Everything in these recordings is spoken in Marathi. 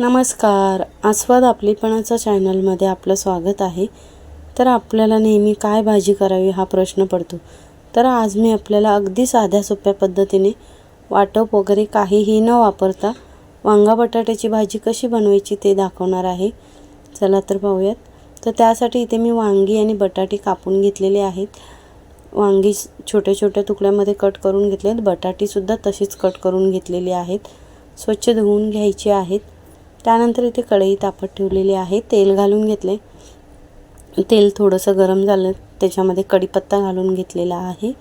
नमस्कार. आस्वाद आपलीपणाचा चॅनलमध्ये आपलं स्वागत आहे. तर आपल्याला नेहमी काय भाजी करावी हा प्रश्न पडतो. तर आज मी आपल्याला अगदी साध्या सोप्या पद्धतीने वाटप वगैरे काहीही न वापरता वांगा बटाट्याची भाजी कशी बनवायची ते दाखवणार आहे. चला तर पाहूयात. तर त्यासाठी इथे मी वांगी आणि बटाटे कापून घेतलेले आहेत. वांगी छोट्या छोट्या तुकड्यामध्ये कट करून घेतले आहेत बटाटीसुद्धा तशीच कट करून घेतलेली आहेत. स्वच्छ धुवून घ्यायची आहेत. त्यानंतर इथे कढई तापत ठेवलेली आहे. तेल घालून घेतले. तेल थोडंसं गरम झालं. त्याच्यामध्ये कढीपत्ता घालून घेतलेला आहे.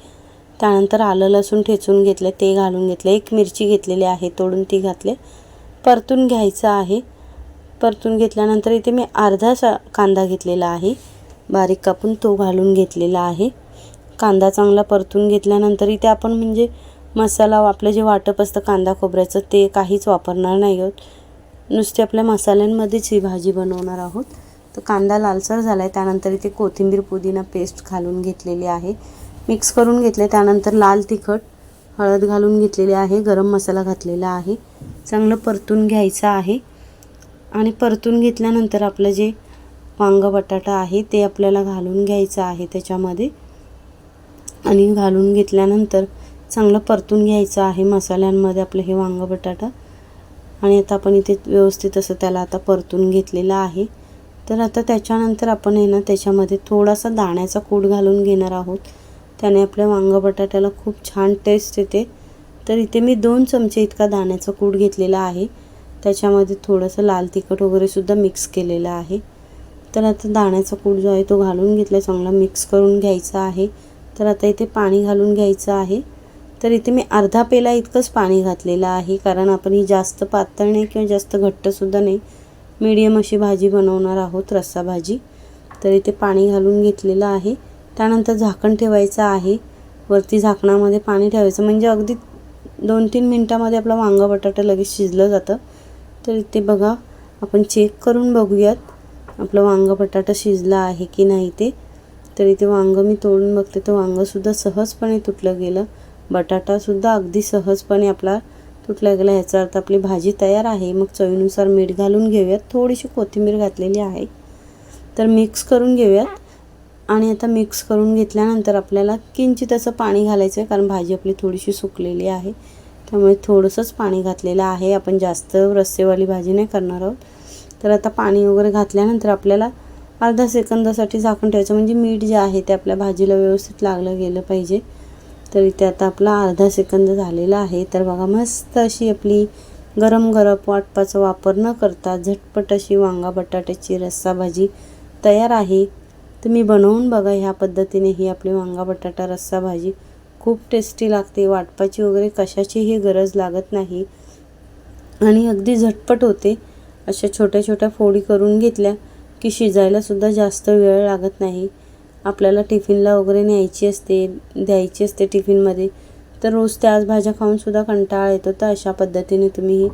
त्यानंतर आलं लसूण ठेचून घेतलं. ते घालून घेतलं. एक मिरची घेतलेली आहे. तोडून ती घातले. परतून घ्यायचं आहे. परतून घेतल्यानंतर इथे मी अर्धा कांदा घेतलेला आहे. बारीक कापून तो घालून घेतलेला आहे. कांदा चांगला परतून घेतल्यानंतर इथे आपण म्हणजे मसाला आपलं जे वाटप असतं कांदा खोबऱ्याचं ते काहीच वापरणार नाही आहोत. नुसते आपल्या मसाल्यांमध्येच ही भाजी बनवणार आहोत. तर कांदा लालसर झाला आहे त्यानंतर इथे कोथिंबीर पुदिना पेस्ट घालून घेतलेली आहे. मिक्स करून घेतले त्यानंतर लाल तिखट हळद घालून घेतलेली आहे. गरम मसाला घातलेला आहे. चांगलं परतून घ्यायचं आहे. आणि परतून घेतल्यानंतर आपलं जे वांग बटाटा आहे ते आपल्याला घालून घ्यायचं आहे त्याच्यामध्ये. आणि घालून घेतल्यानंतर चांगलं परतून घ्यायचं आहे मसाल्यांमध्ये आपलं हे वांग बटाटा. आणि आता आपण इथे व्यवस्थित असं त्याला आता परतून घेतलेलं आहे. तर आता त्याच्यानंतर आपण आहे ना त्याच्यामध्ये थोडासा दाण्याचा कूट घालून घेणार आहोत. त्याने आपल्या वांग बटाट्याला खूप छान टेस्ट येते. तर इथे मी दोन चमचे इतका दाण्याचा कूट घेतलेला आहे. त्याच्यामध्ये थोडंसं लाल तिखट वगैरेसुद्धा मिक्स केलेलं आहे. तर आता दाण्याचा कूट जो आहे तो घालून घेतला चांगला मिक्स करून घ्यायचा आहे. तर आता इथे पाणी घालून घ्यायचं आहे. तर इथे मी अर्धा पेला इतकंच पाणी घातलेलं आहे कारण आपण ही जास्त पातळ नाही किंवा जास्त घट्टसुद्धा नाही मीडियम अशी भाजी बनवणार आहोत रस्सा भाजी. तर इथे पाणी घालून घेतलेलं आहे. त्यानंतर झाकण ठेवायचं आहे. वरती झाकणामध्ये पाणी ठेवायचं. म्हणजे अगदी दोन तीन मिनटामध्ये आपला वांगा बटाटा लगेच शिजलं जातं. तर इथे बघा आपण चेक करून बघूयात आपलं वांगा बटाटा शिजला आहे की नाही ते. तर इथे वांगं मी तोडून बघते तर वांगंसुद्धा सहजपणे तुटलं गेलं. बटाटासुद्धा अगदी सहजपणे आपला तुटला गेला ह्याचा अर्थ आपली भाजी तयार आहे. मग चवीनुसार मीठ घालून घेऊयात. थोडीशी कोथिंबीर घातलेली आहे. तर मिक्स करून घेऊयात. आणि आता मिक्स करून घेतल्यानंतर आपल्याला किंचित असं पाणी घालायचं आहे कारण भाजी आपली थोडीशी सुकलेली आहे. त्यामुळे थोडंसंच पाणी घातलेलं आहे. आपण जास्त रस्सेवाली भाजी नाही करणार आहोत. तर आता पाणी वगैरे घातल्यानंतर आपल्याला अर्धा सेकंदासाठी झाकण ठेवायचं. म्हणजे मीठ जे आहे ते आपल्या भाजीला व्यवस्थित लागलं गेलं पाहिजे. तर इथे आता आपला अर्धा सेकंद झालेला आहे. तर बघा मस्त अशी आपली गरम गरम वाटपाचा वापर न करता झटपट अशी वांगा बटाट्याची रस्सा भाजी तयार आहे. तुम्ही बनवून बघा ह्या पद्धतीने ही आपली वांगा बटाटा रस्सा भाजी खूप टेस्टी लागते. वाटपाची वगैरे कशाचीही गरज लागत नाही. आणि अगदी झटपट होते. अशा छोट्या छोट्या फोडी करून घेतल्या की शिजायलासुद्धा जास्त वेळ लागत नाही. आपल्याला टिफिनला वगैरे न्यायची असते द्यायची असते टिफिनमध्ये. तर रोज त्याच भाज्या खाऊनसुद्धा कंटाळा येतो. तर अशा पद्धतीने तुम्ही ही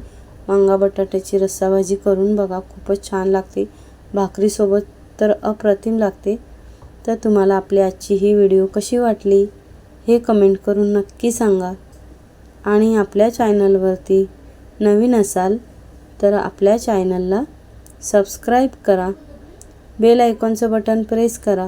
वांगा बटाट्याची रस्साभाजी करून बघा. खूपच छान लागते. भाकरीसोबत तर अप्रतिम लागते. तर तुम्हाला आपली आजची ही व्हिडिओ कशी वाटली हे कमेंट करून नक्की सांगा. आणि आपल्या चॅनलवरती नवीन असाल तर आपल्या चॅनलला सबस्क्राईब करा. बेल आयकॉनचं बटन प्रेस करा.